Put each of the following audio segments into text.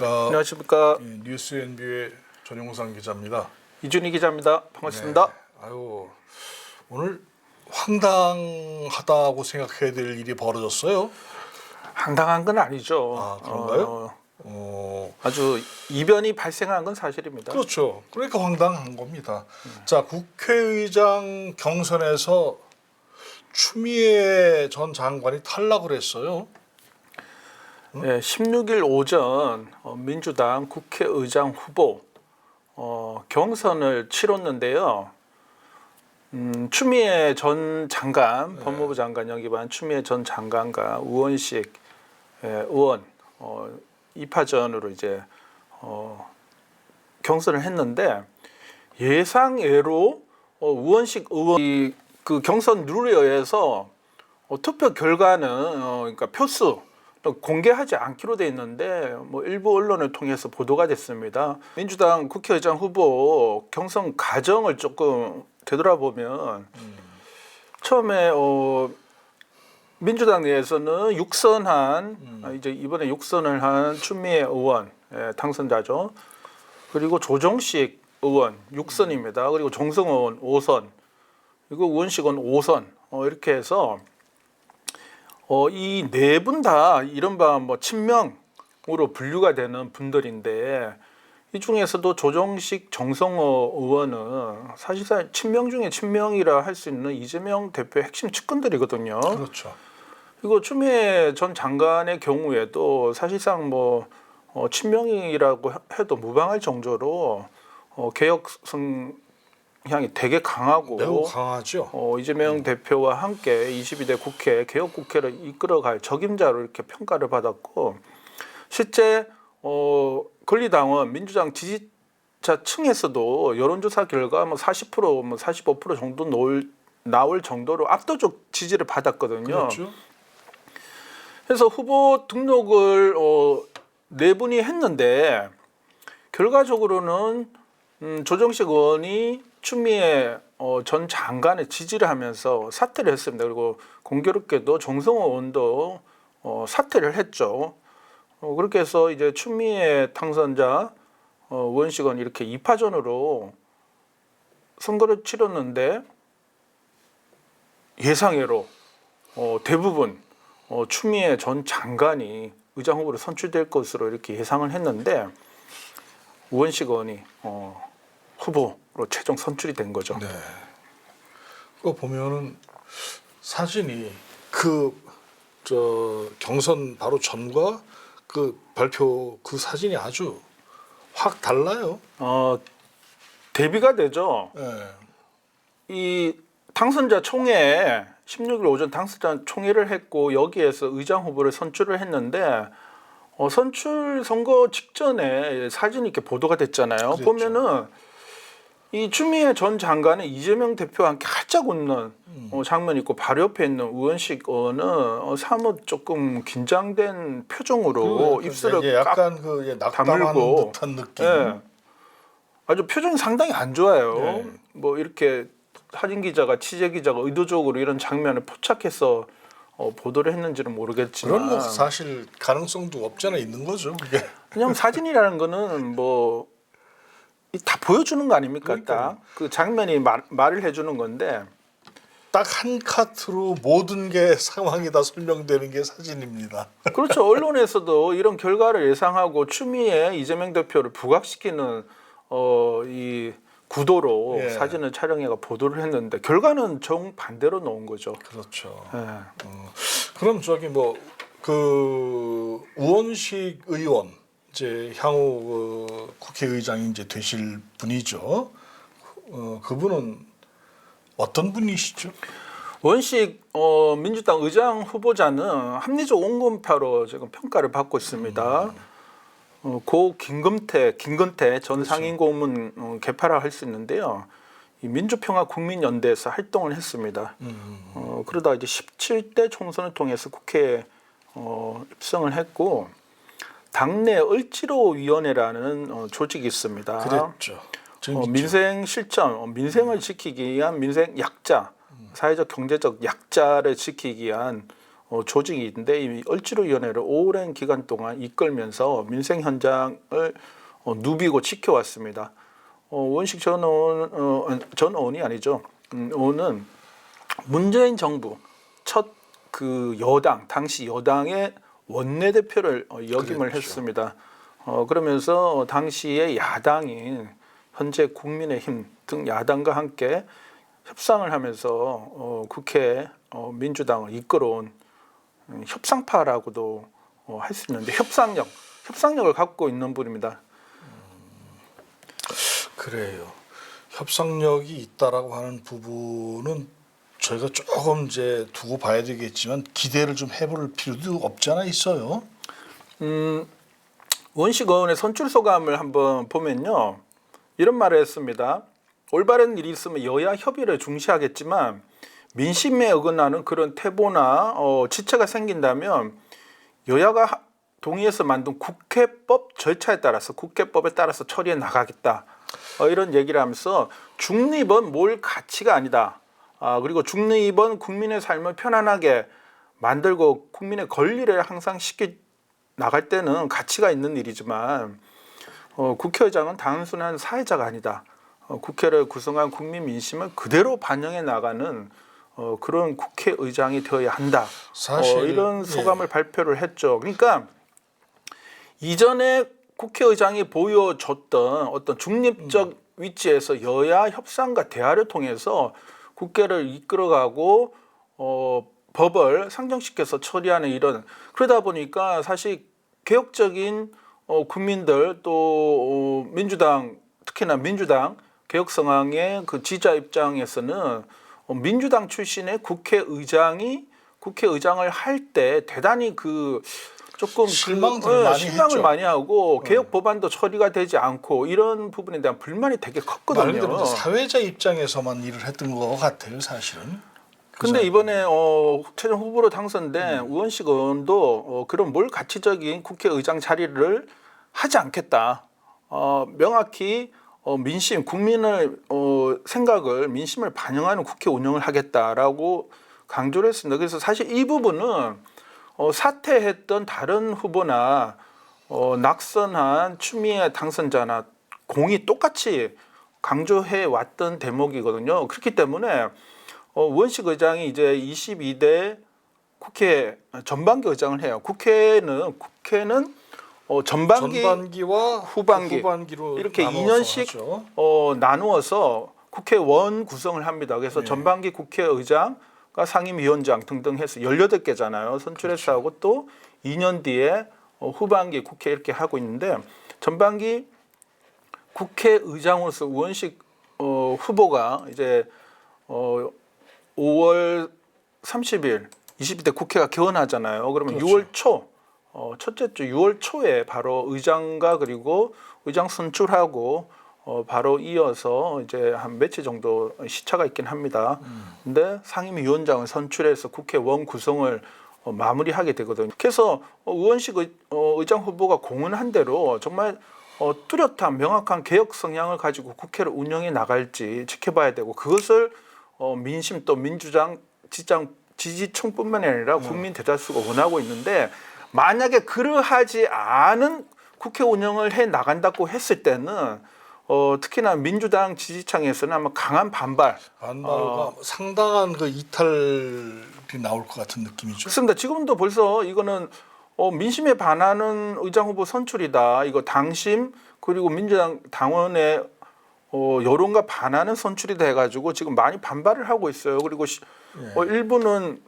안녕하십니까. 안녕하십니까 예, 뉴스 NB의 전용상 기자입니다. 이준희 기자입니다. 반갑습니다. 네. 아유 오늘 황당하다고 생각해야 될 일이 벌어졌어요. 황당한 건 아니죠. 아, 그런가요? 어, 어, 아주 이변이 발생한 건 사실입니다. 그렇죠. 그러니까 황당한 겁니다. 자 국회의장 경선에서 추미애 전 장관이 탈락을 했어요. 네, 16일 오전 어, 민주당 국회의장 후보 어, 경선을 치렀는데요. 음, 추미애 전 장관, 네. 법무부 장관 영입한 추미애 전 장관과 우원식 예, 의원 어, 2파전으로 이제 어, 경선을 했는데 예상외로 어, 우원식 의원이 그 경선 룰에 의해서 어, 투표 결과는 어, 그러니까 표수 또 공개하지 않기로 돼 있는데 뭐 일부 언론을 통해서 보도가 됐습니다. 민주당 국회의장 후보 경선 과정을 조금 되돌아보면 처음에 어, 민주당 내에서는 육선한 아, 이제 이번에 육선을 한 추미애 의원 예, 당선자죠. 그리고 조정식 의원 6선입니다. 그리고 정성호 의원 5선, 그리고 우원식 의원 5선 어, 이렇게 해서 어, 이 네 분 다 이른바 뭐 친명으로 분류가 되는 분들인데 이 중에서도 조정식 정성호 의원은 사실상 친명 중에 친명이라 할 수 있는 이재명 대표의 핵심 측근들이거든요. 그렇죠. 그리고 추미애 전 장관의 경우에도 사실상 뭐 어, 친명이라고 해도 무방할 정도로 어, 개혁 성 향이 되게 강하고 매우 강하죠. 어, 이재명 대표와 함께 22대 국회 개혁 국회를 이끌어갈 적임자로 이렇게 평가를 받았고 실제 어, 권리당원 민주당 지지자층에서도 여론조사 결과 뭐 40%, 뭐 45% 정도 나올, 나올 정도로 압도적 지지를 받았거든요. 그렇죠. 그래서 후보 등록을 어, 네 분이 했는데 결과적으로는 음, 조정식 의원이 추미애 어, 전 장관의 지지를 하면서 사퇴를 했습니다. 그리고 공교롭게도 정성호 의원도 어, 사퇴를 했죠. 어, 그렇게 해서 이제 추미애 당선자 어, 원식은 이렇게 2파전으로 선거를 치렀는데 예상외로 어, 대부분 어, 추미애 전 장관이 의장 후보로 선출될 것으로 이렇게 예상을 했는데 우원식 의원이 어, 후보로 최종 선출이 된 거죠. 네. 그거 보면은 사진이 그 저 경선 바로 전과 그 발표 그 사진이 아주 확 달라요. 어, 대비가 되죠. 예. 이 당선자 총회 16일 오전 당선자 총회를 했고 여기에서 의장 후보를 선출을 했는데 어, 선출 선거 직전에 사진이 이렇게 보도가 됐잖아요. 그랬죠. 보면은 이 추미애 전 장관은 이재명 대표와 함께 활짝 웃는 음. 어, 장면이 있고 바로 옆에 있는 우원식 의원은 어, 사뭇 조금 긴장된 표정으로 그, 입술을 깍 약간 그 예, 다물고. 듯한 느낌. 예. 아주 표정이 상당히 안 좋아요. 네. 뭐 이렇게 사진 기자가 취재 기자가 의도적으로 이런 장면을 포착해서 어, 보도를 했는지는 모르겠지만 그런 뭐 사실 가능성도 없잖아 있는 거죠. 그게 그냥 사진이라는 거는 뭐 다 보여주는 거 아닙니까? 딱 그 장면이 말, 말을 해주는 건데 딱 한 카트로 모든 게 상황이 다 설명되는 게 사진입니다. 그렇죠. 언론에서도 이런 결과를 예상하고 추미애 이재명 대표를 부각시키는 어, 이 구도로 예. 사진을 촬영해가 보도를 했는데 결과는 정 반대로 나온 거죠. 그렇죠. 예. 어, 그럼 저기 뭐 그 우원식 의원 이제 향후 그 국회의장이 이제 되실 분이죠. 어, 그분은 어떤 분이시죠? 원식 어, 민주당 의장 후보자는 합리적 온건파로 지금 평가를 받고 있습니다. 어, 고 김금태, 김건태 전 상임고문 어, 개파라 할 수 있는데요. 이 민주평화 국민연대에서 활동을 했습니다. 어, 그러다 이제 17대 총선을 통해서 국회에 어, 입성을 했고 당내 을지로 위원회라는 어, 조직이 있습니다. 그랬죠. 어, 민생 실천, 어, 민생을 지키기 위한 민생 약자, 사회적 경제적 약자를 지키기 위한 어, 조직인데 이 을지로 위원회를 오랜 기간 동안 이끌면서 민생 현장을 어, 누비고 지켜왔습니다. 어, 원식 전 의원, 어, 전 의원이 아니죠. 음, 의원은 문재인 정부 첫 그 여당 당시 여당의 원내대표를 어, 역임을 그랬죠. 했습니다. 어, 그러면서 당시의 야당인 현재 국민의힘 등 야당과 함께 협상을 하면서 어, 국회 어, 민주당을 이끌어온 음, 협상파라고도 어, 할수 있는데 협상력, 협상력을 갖고 있는 분입니다. 그래요. 협상력이 있다라고 하는 부분은 저희가 조금 이제 두고 봐야 되겠지만 기대를 좀 해볼 필요도 없지 않아 있어요. 음, 의원의 선출 소감을 한번 보면요. 이런 말을 했습니다. 올바른 일이 있으면 여야 협의를 중시하겠지만 민심에 어긋나는 그런 태보나 어, 지체가 생긴다면 여야가 하- 동의해서 만든 국회법 절차에 따라서 국회법에 따라서 처리해 나가겠다. 어, 이런 얘기를 하면서 중립은 뭘 가치가 아니다. 아, 그리고 중립은 국민의 삶을 편안하게 만들고 국민의 권리를 항상 시켜 나갈 때는 가치가 있는 일이지만 어, 국회의장은 단순한 사회자가 아니다. 어, 국회를 구성한 국민 민심을 그대로 반영해 나가는 어, 그런 국회의장이 되어야 한다. 사실, 어, 이런 예. 소감을 발표를 했죠. 그러니까 이전에 국회의장이 보여줬던 어떤 중립적 위치에서 여야 협상과 대화를 통해서 국회를 이끌어가고 어, 법을 상정시켜서 처리하는 이런 그러다 보니까 사실 개혁적인 어, 국민들 또 어, 민주당 특히나 민주당 개혁 성향의 그 지자 입장에서는 어, 민주당 출신의 국회의장이 국회의장을 할 때 대단히 그 조금 그, 실망들을 예, 많이 실망을 했죠. 많이 하고 개혁 법안도 처리가 되지 않고 이런 부분에 대한 불만이 되게 말 컸거든요. 사회자 입장에서만 일을 했던 것 같아요, 사실은. 근데 그래서 이번에 어, 최종 후보로 당선된 우원식 의원도 어, 그런 뭘 가치적인 국회의장 자리를 하지 않겠다. 어, 명확히 어, 민심, 국민을 어, 생각을 민심을 반영하는 국회 운영을 하겠다라고 강조를 했습니다. 그래서 사실 이 부분은 어, 사퇴했던 다른 후보나 어, 낙선한 추미애 당선자나 공이 똑같이 강조해 왔던 대목이거든요. 그렇기 때문에 어, 원식 의장이 이제 22대 국회 전반기 의장을 해요. 국회는 국회는 어, 전반기, 전반기와 후반기 후반기로 이렇게 나눠서 2년씩 하죠. 어, 나누어서 국회 원 구성을 합니다. 그래서 네. 전반기 국회의장과 상임위원장 등등 해서 18개잖아요. 선출해서 하고 또 2년 뒤에 어, 후반기 국회 이렇게 하고 있는데 전반기 국회의장으로서 우원식 어, 후보가 이제 어, 5월 30일 22대 국회가 개원하잖아요. 그러면 그렇죠. 6월 초 어, 첫째 주 6월 초에 바로 의장과 그리고 의장 선출하고 어, 바로 이어서 이제 한 며칠 정도 시차가 있긴 합니다. 근데 상임위원장을 선출해서 국회원 구성을 어, 마무리하게 되거든요. 그래서 어, 의원식 의, 어, 의장 후보가 공언한 대로 정말 어, 뚜렷한 명확한 개혁 성향을 가지고 국회를 운영해 나갈지 지켜봐야 되고 그것을 어, 민심 또 민주당 지장 지지층뿐만 아니라 국민 대다수가 원하고 있는데 만약에 그러하지 않은 국회 운영을 해 나간다고 했을 때는 어, 특히나 민주당 지지층에서는 아마 강한 반발 반발과 어. 상당한 그 이탈이 나올 것 같은 느낌이죠. 그렇습니다. 지금도 벌써 이거는 어, 민심에 반하는 의장 후보 선출이다. 이거 당심 그리고 민주당 당원의 어, 여론과 반하는 선출이다 해가지고 지금 많이 반발을 하고 있어요. 그리고 시, 예. 어, 일부는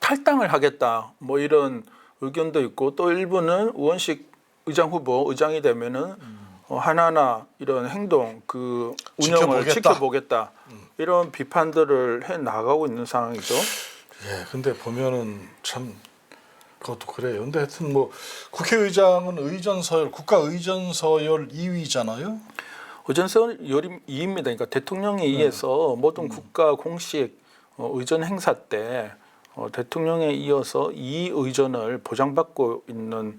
탈당을 하겠다. 뭐 이런 의견도 있고 또 일부는 우원식 의장 후보 의장이 되면은 어, 하나하나 이런 행동 그 운영을 지켜보겠다. 지켜보겠다. 이런 비판들을 해 나가고 있는 상황이죠. 예, 근데 보면은 참 그것도 그래요. 근데 하여튼 뭐 국회의장은 의전 서열, 국가 의전 서열 2위잖아요. 의전서 열임 2입니다. 그러니까 대통령에 의해서 모든 국가 공식 어, 의전 행사 때 어, 대통령에 이어서 이 의전을 보장받고 있는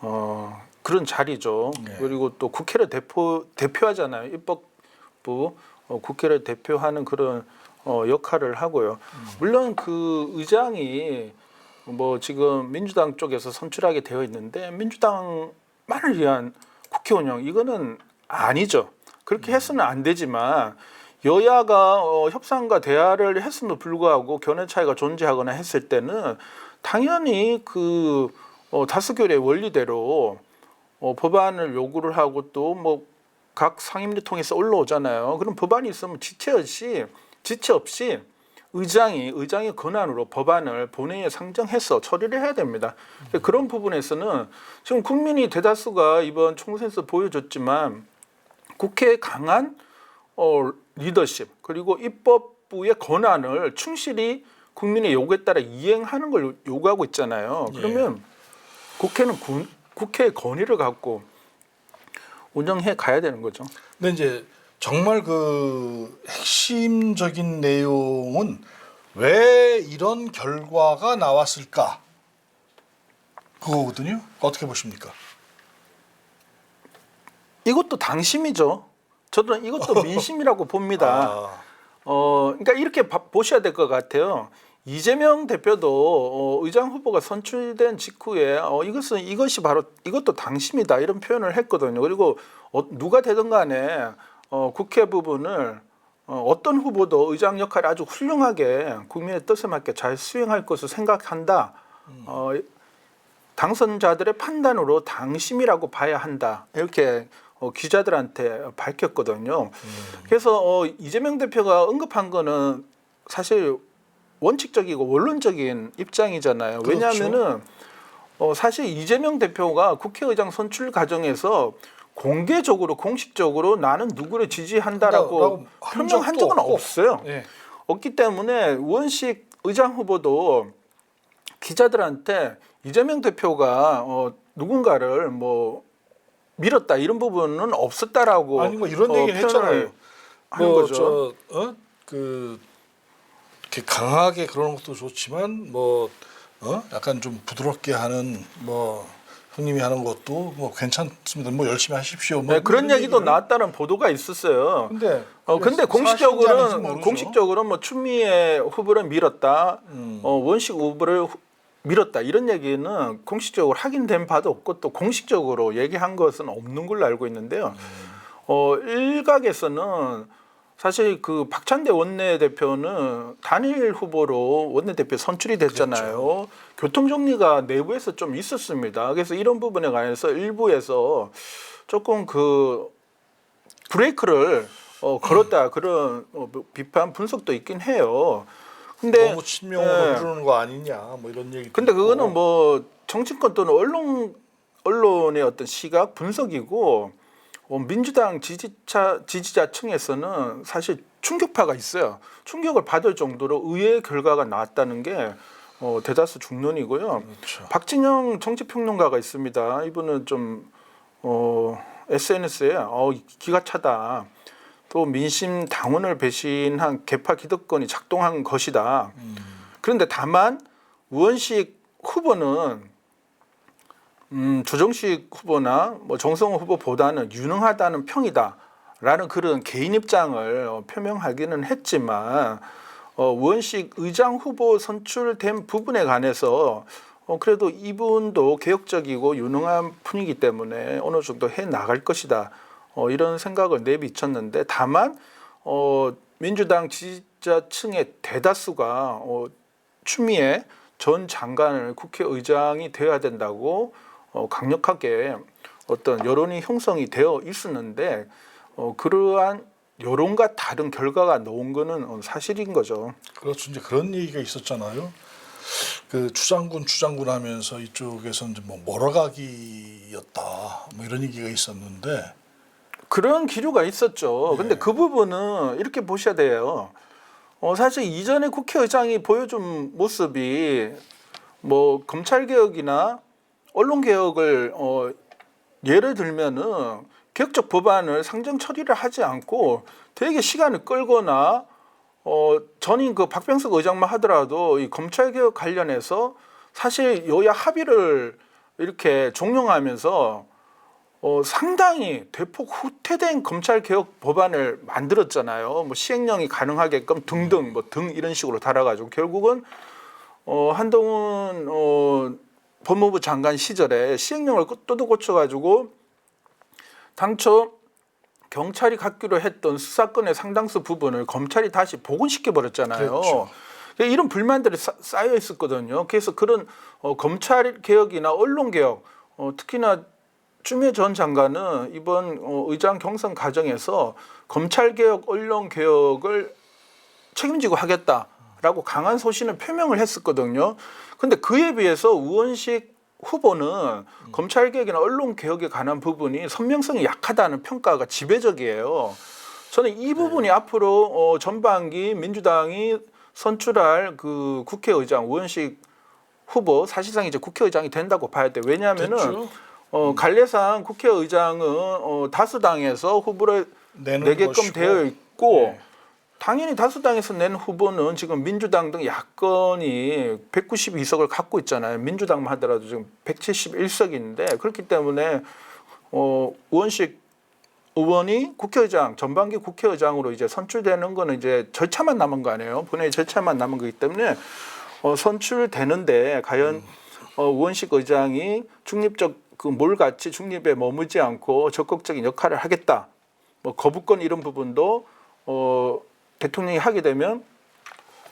어, 그런 자리죠. 네. 그리고 또 국회를 대표 대표하잖아요. 입법부 어, 국회를 대표하는 그런 어, 역할을 하고요. 물론 그 의장이 뭐 지금 민주당 쪽에서 선출하게 되어 있는데 민주당만을 위한 국회 운영 이거는 아니죠. 그렇게 해서는 안 되지만 여야가 어, 협상과 대화를 했음에도 불구하고 견해 차이가 존재하거나 했을 때는 당연히 그 어, 다수결의 원리대로 어, 법안을 요구를 하고 또 뭐 각 상임위 통해서 올라오잖아요. 그럼 법안이 있으면 지체 없이 지체 없이 의장이 의장의 권한으로 법안을 본회의에 상정해서 처리를 해야 됩니다. 근데 그런 부분에서는 지금 국민이 대다수가 이번 총선에서 보여줬지만 국회의 강한 어, 리더십 그리고 입법부의 권한을 충실히 국민의 요구에 따라 이행하는 걸 요- 요구하고 있잖아요. 예. 그러면 국회는 군, 국회의 권위를 갖고 운영해 가야 되는 거죠. 근데 이제 정말 그 핵심적인 내용은 왜 이런 결과가 나왔을까 그거거든요. 어떻게 보십니까? 이것도 당심이죠. 저는 이것도 민심이라고 봅니다. 아, 어, 그러니까 이렇게 봐- 보셔야 될 것 같아요. 이재명 대표도 어, 의장 후보가 선출된 직후에 어, 이것은 이것이 바로 이것도 당심이다 이런 표현을 했거든요. 그리고 어, 누가 되든 간에 어, 국회 부분을 어, 어떤 후보도 의장 역할을 아주 훌륭하게 국민의 뜻에 맞게 잘 수행할 것을 생각한다. 어, 당선자들의 판단으로 당심이라고 봐야 한다. 이렇게 어, 기자들한테 밝혔거든요. 그래서 어, 이재명 대표가 언급한 거는 사실 원칙적이고 원론적인 입장이잖아요. 그렇죠. 왜냐하면은 어, 사실 이재명 대표가 국회의장 선출 과정에서 공개적으로 공식적으로 나는 누구를 지지한다라고 표명한 적은 없고. 없어요. 예. 없기 때문에 우원식 의장 후보도 기자들한테 이재명 대표가 어, 누군가를 뭐 밀었다 이런 부분은 없었다라고 아니 뭐 이런 어, 얘기를 했잖아요. 하는 뭐 거죠. 저, 어? 그 이렇게 강하게 그러는 것도 좋지만 뭐 어? 약간 좀 부드럽게 하는 뭐 형님이 하는 것도 뭐 괜찮습니다. 뭐 열심히 하십시오. 뭐 네, 그런 얘기도 얘기를- 나왔다는 보도가 있었어요. 근데 어 근데 공식적으로는. 공식적으로 뭐 추미애 후보를 밀었다, 음. 어 원식 후보를 후- 밀었다 이런 얘기는 공식적으로 확인된 바도 없고 또 공식적으로 얘기한 것은 없는 걸로 알고 있는데요. 어 일각에서는 사실 그 박찬대 원내대표는 단일 후보로 원내대표 선출이 됐잖아요. 교통 정리가 내부에서 좀 있었습니다. 그래서 이런 부분에 관해서 일부에서 조금 그 브레이크를 어, 걸었다 그런 어, 비판 분석도 있긴 해요. 근데 너무 친명으로 예. 흐르는 거 아니냐 뭐 이런 얘기. 근데 그거는 뭐 정치권 또는 언론 언론의 어떤 시각 분석이고 어, 민주당 지지자 지지자층에서는 사실 충격파가 있어요. 충격을 받을 정도로 의외의 결과가 나왔다는 게 어, 대다수 중론이고요. 그렇죠. 박진영 정치평론가가 있습니다. 이분은 좀 어, SNS에 어, 기가 차다. 또 민심 당원을 배신한 개파 기득권이 작동한 것이다. 그런데 다만 우원식 후보는 음, 조정식 후보나 뭐 정성호 후보보다는 유능하다는 평이다라는 그런 개인 입장을 어, 표명하기는 했지만 어, 우원식 의장 후보 선출된 부분에 관해서 어, 그래도 이분도 개혁적이고 유능한 분이기 때문에 어느 정도 해 나갈 것이다. 어, 이런 생각을 내비쳤는데 다만 어, 민주당 지지자층의 대다수가 어, 추미애 전 장관을 국회의장이 되어야 된다고 어, 강력하게 어떤 여론이 형성이 되어 있었는데 어, 그러한 여론과 다른 결과가 나온 거는 어, 사실인 거죠. 그렇죠. 이제 그런 얘기가 있었잖아요. 그 추장군 추장군 하면서 이쪽에서 이제 뭐 몰아가기였다 뭐 이런 얘기가 있었는데 그런 기류가 있었죠. 근데 그 부분은 이렇게 보셔야 돼요. 어, 사실 이전에 국회의장이 보여준 모습이 뭐 검찰 개혁이나 언론 개혁을 어, 예를 들면은 개혁적 법안을 상정 처리를 하지 않고 되게 시간을 끌거나 어, 전인 그 박병석 의장만 하더라도 이 검찰 개혁 관련해서 사실 여야 합의를 이렇게 종용하면서 어, 상당히 대폭 후퇴된 검찰 개혁 법안을 만들었잖아요. 뭐 시행령이 가능하게끔 등등 뭐 등 이런 식으로 달아가지고 결국은 어, 한동훈 어, 법무부 장관 시절에 시행령을 또도 고쳐가지고 당초 경찰이 갖기로 했던 수사권의 상당수 부분을 검찰이 다시 복원시켜 버렸잖아요. 그렇죠. 이런 불만들이 쌓- 쌓여 있었거든요. 그래서 그런 어, 검찰 개혁이나 언론 개혁, 어, 특히나 추미애 전 장관은 이번 어, 의장 경선 과정에서 검찰 개혁, 언론 개혁을 책임지고 하겠다 라고 강한 소신을 표명을 했었거든요. 근데 그에 비해서 우원식 후보는 검찰 개혁이나 언론 개혁에 관한 부분이 선명성이 약하다는 평가가 지배적이에요. 저는 이 부분이 앞으로 어, 전반기 민주당이 선출할 그 국회의장 우원식 후보 사실상 이제 국회의장이 된다고 봐야 돼. 왜냐하면은 됐죠. 어, 관례상 국회의장은 어, 다수당에서 후보를 내게끔 것이고. 되어 있고 네. 당연히 다수당에서 낸 후보는 지금 민주당 등 야권이 192석을 갖고 있잖아요. 민주당만 하더라도 지금 171석인데 그렇기 때문에 어, 우원식 의원이 국회의장 전반기 국회의장으로 이제 선출되는 거는 이제 절차만 남은 거 아니에요. 본회의 절차만 남은 거기 때문에 어, 선출되는데 과연 어, 우원식 의장이 중립적 그 몰같이 중립에 머무지 않고 적극적인 역할을 하겠다. 뭐 거부권 이런 부분도 어, 대통령이 하게 되면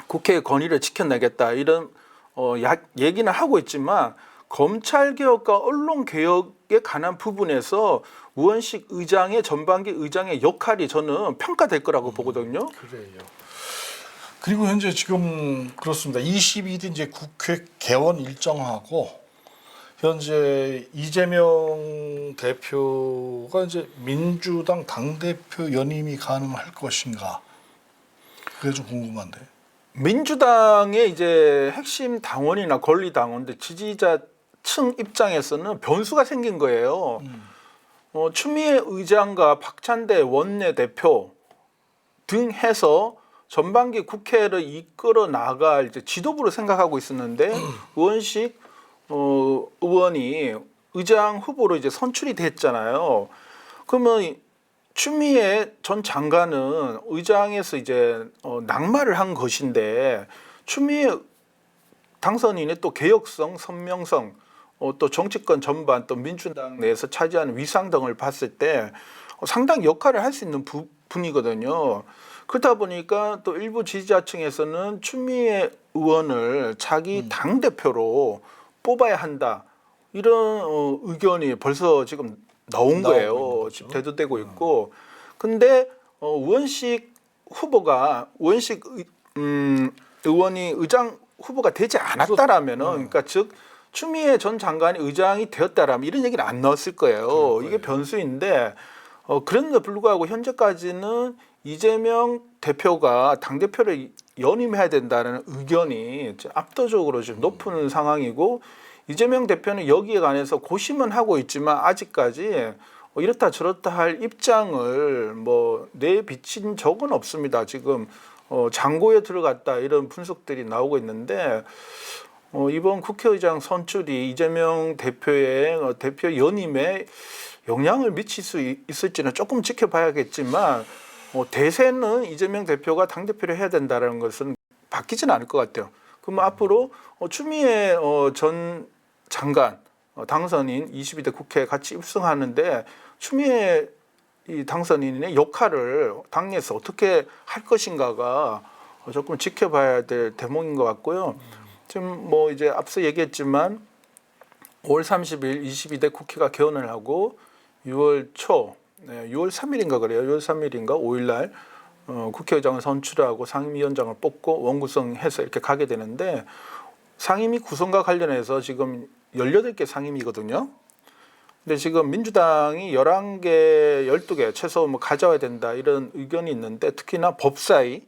국회의 권위를 지켜내겠다 이런 어, 야, 얘기는 하고 있지만 검찰 개혁과 언론 개혁에 관한 부분에서 우원식 의장의 전반기 의장의 역할이 저는 평가될 거라고 보거든요. 그래요. 그리고 현재 지금 그렇습니다. 22일 이제 국회 개원 일정하고 현재 이재명 대표가 이제 민주당 당 대표 연임이 가능할 것인가? 그게 좀 궁금한데. 민주당의 이제 핵심 당원이나 권리 당원들 지지자 층 입장에서는 변수가 생긴 거예요. 음. 어, 추미애 의장과 박찬대 원내대표 등 해서 전반기 국회를 이끌어 나갈 이제 지도부로 생각하고 있었는데 의원식 어, 의원이 의장 후보로 이제 선출이 됐잖아요. 그러면 이 추미애 전 장관은 의장에서 이제 어, 낙마를 한 것인데 추미애 당선인의 또 개혁성, 선명성, 어, 또 정치권 전반 또 민주당 내에서 차지하는 위상 등을 봤을 때 어, 상당히 역할을 할 수 있는 부, 분이거든요. 그렇다 보니까 또 일부 지지자층에서는 추미애 의원을 자기 당 대표로 뽑아야 한다 이런 어, 의견이 벌써 지금 나온 거예요. 거죠. 지금 대두되고 있고, 근데 어, 우원식 후보가 우원식 의, 음, 의원이 의장 후보가 되지 않았다라면은, 그러니까 즉 추미애 전 장관이 의장이 되었다라면 이런 얘기는 안 나왔을 거예요. 이게 거예요. 변수인데, 어, 그런데 불구하고 현재까지는 이재명 대표가 당 대표를 연임해야 된다는 의견이 압도적으로 지금 높은 상황이고 이재명 대표는 여기에 관해서 고심은 하고 있지만 아직까지 어, 이렇다 저렇다 할 입장을 뭐 내비친 적은 없습니다. 지금 어, 장고에 들어갔다 이런 분석들이 나오고 있는데 어, 이번 국회의장 선출이 이재명 대표의 어, 대표 연임에 영향을 미칠 수 있- 있을지는 조금 지켜봐야겠지만 어, 대세는 이재명 대표가 당 대표를 해야 된다는 것은 바뀌지는 않을 것 같아요. 그럼 앞으로 어, 추미애 어, 전 장관 어, 당선인 22대 국회에 같이 입성하는데 추미애 이 당선인의 역할을 당내에서 어떻게 할 것인가가 어, 조금 지켜봐야 될 대목인 것 같고요. 지금 뭐 이제 앞서 얘기했지만 5월 30일 22대 국회가 개원을 하고 6월 초, 네, 6월 3일인가 그래요. 6월 3일인가 5일 날 어, 국회의장을 선출하고 상임위원장을 뽑고 원구성해서 이렇게 가게 되는데 상임위 구성과 관련해서 지금 18개 상임위거든요. 근데 지금 민주당이 11개, 12개 최소 뭐 가져와야 된다 이런 의견이 있는데 특히나 법사위,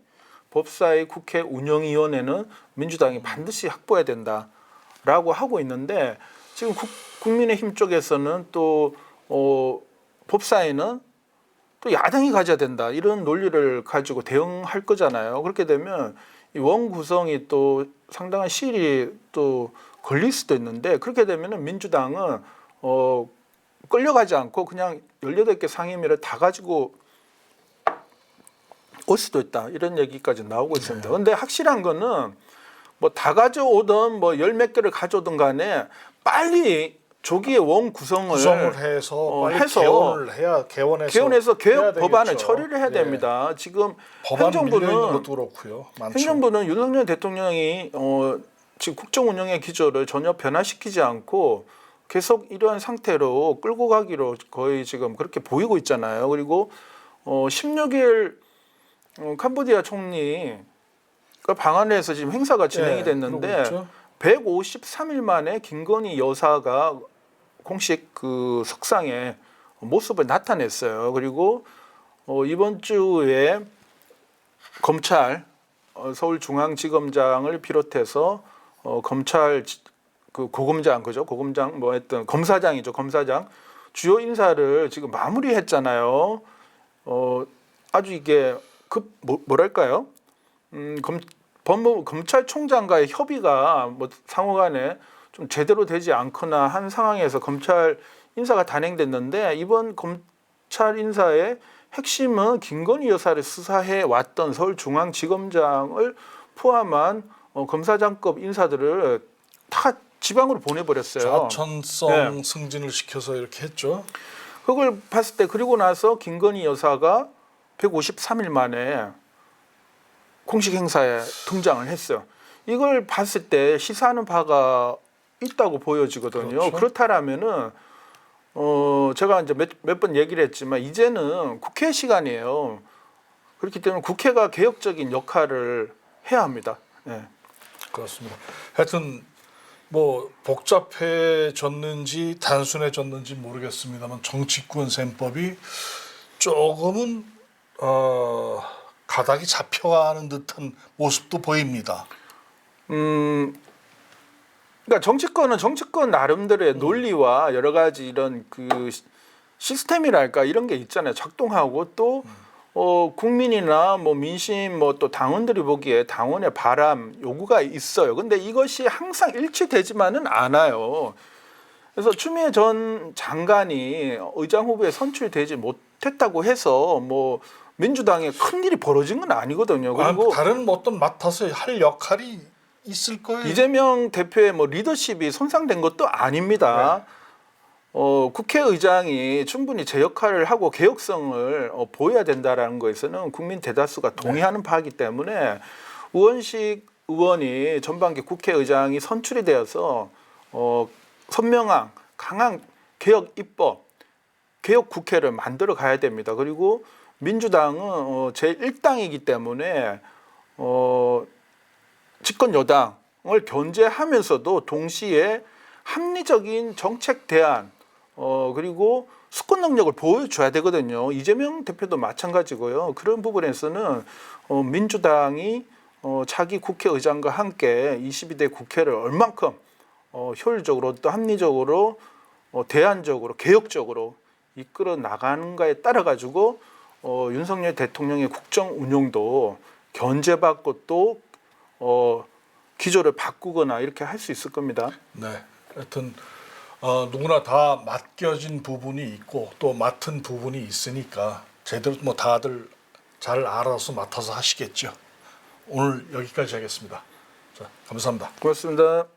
법사위 국회 운영위원회는 민주당이 반드시 확보해야 된다라고 하고 있는데 지금 국, 국민의힘 쪽에서는 또 어, 법사위는 또 야당이 가져야 된다 이런 논리를 가지고 대응할 거잖아요. 그렇게 되면 이 원 구성이 또 상당한 시일이 또 걸릴 수도 있는데 그렇게 되면은 민주당은 어 끌려가지 않고 그냥 18개 상임위를 다 가지고 올 수도 있다 이런 얘기까지 나오고 있습니다. 근데 확실한 거는 뭐 다 가져오든 뭐 열 몇 개를 가져오든 간에 빨리 조기에 원 구성을, 구성을 해서 어, 해서 개원을 해야 개원해서 개헌해서 해야 개혁 법안을. 처리를 해야 예. 됩니다. 지금 밀려 있는 행정부는 그렇고요. 많죠. 행정부는 윤석열 대통령이 어, 지금 국정 운영의 기조를 전혀 변화시키지 않고 계속 이러한 상태로 끌고 가기로 거의 지금 그렇게 보이고 있잖아요. 그리고 어, 16일 어, 캄보디아 총리가 방한을 해서 지금 행사가 진행이 예, 됐는데 있죠. 153일 만에 김건희 여사가 공식 그 석상에 모습을 나타냈어요. 그리고 어, 이번 주에 검찰 어, 서울중앙지검장을 비롯해서 어, 검찰 지- 그 고검장 그죠? 고검장 뭐 했던 검사장이죠. 검사장 주요 인사를 지금 마무리했잖아요. 어, 아주 이게 급 뭐, 뭐랄까요? 음, 검, 법무 검찰총장과의 협의가 뭐 상호간에 좀 제대로 되지 않거나 한 상황에서 검찰 인사가 단행됐는데 이번 검찰 인사의 핵심은 김건희 여사를 수사해 왔던 서울중앙지검장을 포함한 어, 검사장급 인사들을 다 지방으로 보내버렸어요. 좌천성 네. 승진을 시켜서 이렇게 했죠. 그걸 봤을 때 그리고 나서 김건희 여사가 153일 만에 공식 행사에 등장을 했어요. 이걸 봤을 때 시사하는 바가 있다고 보여지거든요. 그렇죠. 그렇다라면은 어 제가 이제 몇몇번 얘기를 했지만 이제는 국회 시간이에요. 그렇기 때문에 국회가 개혁적인 역할을 해야 합니다. 예. 그렇습니다. 하여튼 뭐 복잡해졌는지 단순해졌는지 모르겠습니다만 정치권 셈법이 조금은 어, 가닥이 잡혀가는 듯한 모습도 보입니다. 음, 그러니까 정치권은 정치권 나름대로의 논리와 여러 가지 이런 그 시- 시스템이랄까 이런 게 있잖아요. 작동하고 또 어, 국민이나 뭐 민심 뭐 또 당원들이 보기에 당원의 바람 요구가 있어요. 근데 이것이 항상 일치되지만은 않아요. 그래서 추미애 전 장관이 의장 후보에 선출되지 못했다고 해서 뭐 민주당에 큰 일이 벌어진 건 아니거든요. 그리고 아, 다른 뭐 어떤 맡아서 할 역할이 있을 거예요. 이재명 대표의 뭐 리더십이 손상된 것도 아닙니다. 어, 국회의장이 충분히 제 역할을 하고 개혁성을 어, 보여야 된다라는 것에서는 국민 대다수가 동의하는 바이기 때문에 우원식 의원이 전반기 국회의장이 선출이 되어서 어, 선명한 강한 개혁 입법 개혁 국회를 만들어 가야 됩니다. 그리고 민주당은 어, 제 1당이기 때문에 어, 집권 여당을 견제하면서도 동시에 합리적인 정책 대안 어 그리고 수권 능력을 보여줘야 되거든요. 이재명 대표도 마찬가지고요. 그런 부분에서는 어, 민주당이 어, 차기 국회의장과 함께 22대 국회를 얼만큼 어, 효율적으로 또 합리적으로 어, 대안적으로 개혁적으로 이끌어 나가는가에 따라 가지고 어, 윤석열 대통령의 국정 운용도 견제받고 또 어, 기조를 바꾸거나 이렇게 할 수 있을 겁니다. 네. 하여튼 어, 누구나 다 맡겨진 부분이 있고 또 맡은 부분이 있으니까 제대로 뭐 다들 잘 알아서 맡아서 하시겠죠. 오늘 여기까지 하겠습니다. 자, 감사합니다. 고맙습니다.